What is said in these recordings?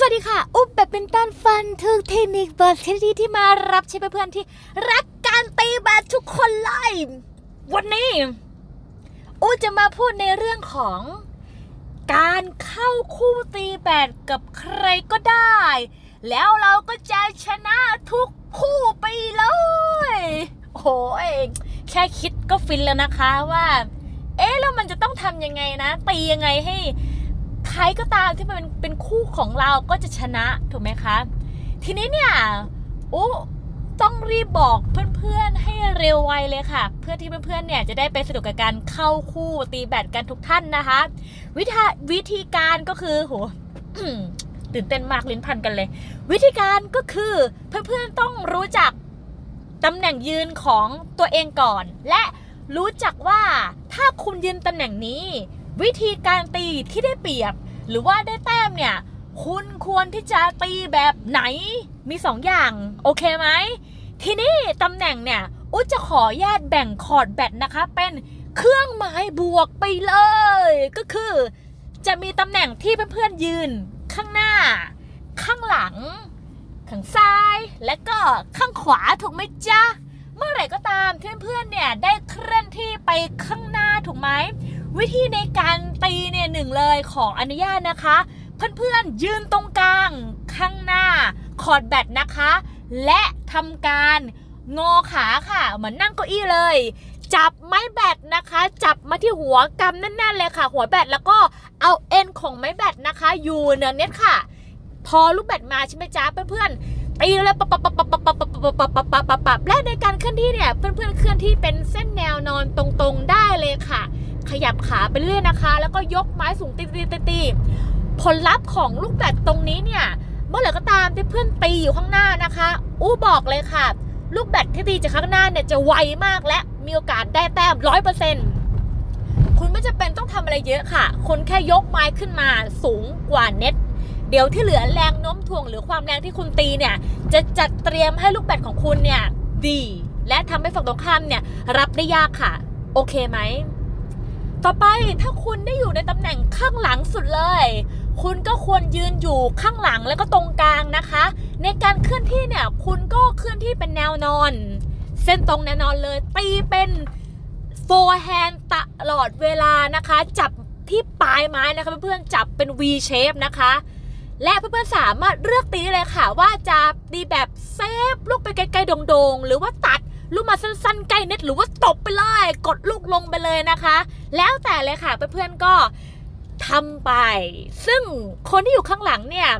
สวัสดีค่ะ อุ๊บแบบเป็นต้นฟันทุกเทคนิคบทเทคนิคที่มารับใช้เพื่อนๆที่รักการตีแบดทุกคนเลยวันนี้อุ๊จะมาพูดในเรื่องของ การเข้าคู่ตีแบดกับใครก็ได้ แล้วเราก็จะชนะทุกคู่ไปเลยโอ้ยแค่คิดก็ฟินแล้วนะคะว่า เอ๊ะแล้วมันจะต้องทำยังไงนะตียังไงให้ รก็ตามที่มันเป็นคู่ของเราก็จะชนะถูกไหมคะ ทีนี้เนี่ยอู้ต้องรีบบอกเพื่อนๆให้เร็วไวเลยค่ะ เพื่อที่เพื่อนๆเนี่ยจะได้ไปสนุกกับการเข้าคู่ตีแบดกันทุกท่านนะคะ วิธีวิธีการก็คือโหตื่นเต้นมากลิ้นพันกันเลย วิธีการก็คือเพื่อนๆต้องรู้จักตำแหน่งยืนของตัวเองก่อน และรู้จักว่าถ้าคุณยืนตำแหน่งนี้ วิธีการตีที่ได้เปรียบ หรือว่าได้แต้มเนี่ย คุณควรที่จะตีแบบไหนมีสองอย่าง โอเคไหม ทีนี้ตำแหน่งเนี่ย อุ๊จะขอญาตแบ่งคอร์ดแบตนะคะ เป็นเครื่องหมายบวกไปเลย ก็คือ จะมีตำแหน่งที่เพื่อนๆยืน ข้างหน้า ข้างหลัง ข้างซ้ายและก็ข้างขวาถูกไหมจ๊ะเมื่อไหร่ก็ตามเพื่อนๆเนี่ยได้เคลื่อนที่ไปข้างหน้าถูกไหม วิธีในการตีเนี่ยหนึ่งเลยของอนุญาตนะคะ เพื่อนๆยืนตรงกลางข้างหน้าคอร์ดแบตนะคะ และทำการงอขาค่ะ เหมือนนั่งเก้าอี้เลย จับไม้แบตนะคะ จับมาที่หัวกำแน่นๆเลยค่ะ หัวแบตแล้วก็เอาเอ็นของไม้แบตนะคะ อยู่เหนือเน็ตค่ะ พอลูกแบตมาใช่ไหมจ๊ะเพื่อนๆตีเลยปับปับปับปับปับปับปับปับปับปับปับปับปับและในการเคลื่อนที่เนี่ยเพื่อนๆเคลื่อนที่เป็นเส้นแนวนอนตรงๆได้เลยค่ะ ขยับขาไปเรื่อยนะคะ แล้วก็ยกไม้สูงตีตีตีตีผลลัพธ์ของลูกแบตตรงนี้เนี่ย เมื่อไหร่ก็ตามที่เพื่อนตีอยู่ข้างหน้านะคะ อู้บอกเลยค่ะ ลูกแบตที่ตีจากข้างหน้าเนี่ยจะไวมากและมีโอกาสได้แต้มร้อยเปอร์เซ็นต์คุณไม่จำเป็นต้องทำอะไรเยอะค่ะคุณแค่ยกไม้ขึ้นมาสูงกว่าเน็ต เดี๋ยวที่เหลือแรงโน้มถ่วงหรือความแรงที่คุณตีเนี่ย จะจัดเตรียมให้ลูกแบตของคุณเนี่ยดี และทำให้ฝั่งตรงข้ามเนี่ยรับได้ยากค่ะ โอเคไหม ต่อไปถ้าคุณได้อยู่ในตำแหน่งข้างหลังสุดเลย คุณก็ควรยืนอยู่ข้างหลังแล้วก็ตรงกลางนะคะ ในการเคลื่อนที่เนี่ย คุณก็เคลื่อนที่เป็นแนวนอน เส้นตรงแนวนอนเลย ตีเป็นโฟร์แฮนตลอดเวลานะคะ จับที่ปลายไม้นะคะเพื่อนๆจับเป็น V shape นะคะ และเพื่อนๆสามารถเลือกตีเลยค่ะ ว่าจะตีแบบเซฟลูกไปไกลๆโด่งๆ หรือว่าตัด ลูกมาสั้นๆใกล้เน็ตหรือว่าตบไปเลย กดลูกลงไปเลยนะคะ แล้วแต่เลยค่ะเพื่อนๆก็ทำไป ซึ่งคนที่อยู่ข้างหลังเนี่ย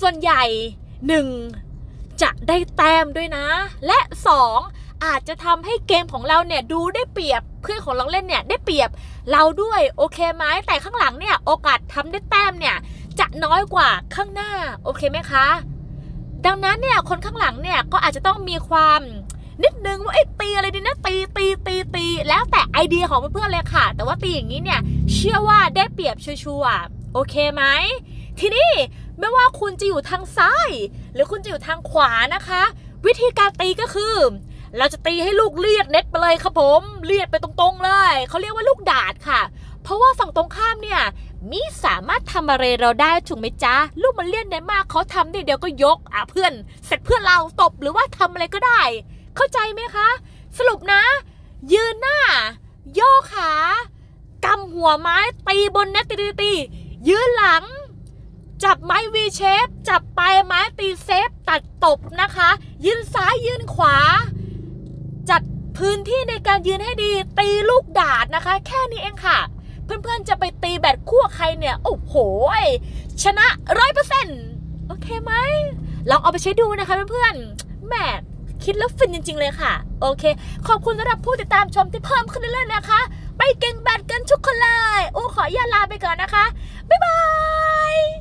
ส่วนใหญ่หนึ่งจะได้แต้มด้วยนะ และสองอาจจะทำให้เกมของเราเนี่ยดูได้เปรียบเพื่อนของเราเล่นเนี่ยได้เปรียบเราด้วยโอเคไหมแต่ข้างหลังเนี่ยโอกาสทำได้แต้มเนี่ยจะน้อยกว่าข้างหน้าโอเคไหมคะ ดังนั้นเนี่ยคนข้างหลังเนี่ยก็อาจจะต้องมีความ นิดนึงว่าไอ้ตีอะไรดีนะตีตีตีตีแล้วแต่ไอเดียของเพื่อนๆเลยค่ะ แต่ว่าตีอย่างนี้เนี่ยเชื่อว่าได้เปรียบชัวร์โอเคไหมทีนี้ไม่ว่าคุณจะอยู่ทางซ้าย หรือคุณจะอยู่ทางขวานะคะ วิธีการตีก็คือ เราจะตีให้ลูกเลียดเน็ตไปเลยครับผมเลียดไปตรงๆเลยเขาเรียกว่าลูกดาดค่ะ เพราะว่าฝั่งตรงข้ามเนี่ยมิสามารถทำอะไรเราได้ถูกไหมจ๊ะ ลูกมันเลี่ยนได้มากเขาทำนิดเดียวก็ยกอะเพื่อน เสร็จเพื่อนเราตบหรือว่าทำอะไรก็ได้ เข้าใจไหมคะ สรุปนะ ยืนหน้า โย่อขากำหัวไม้ตีบนเน็ตตีตีตยืนหลัง จับไม้วีเชฟจับปลายไม้ตีเซฟตัดตบนะคะ ยืนซ้ายยืนขวา จัดพื้นที่ในการยืนให้ดีตีลูกดาดนะคะ แค่นี้เองค่ะ เพื่อนๆจะไปตีแบตคู่กับใครเนี่ย โอ้โห ชนะร้อยเปอร์เซ็นต์โอเคไหมลองเอาไปใช้ดูนะคะเพื่อนๆแหม คิดแล้วฟินจริง ๆ เลยค่ะ โอเค ขอบคุณสำหรับผู้ติดตามชมที่เพิ่มขึ้นเรื่อยๆนะคะ ไปเก่งแบตกันทุกคนเลยโอ้ขออย่าลาไปก่อนนะคะ บ๊ายบาย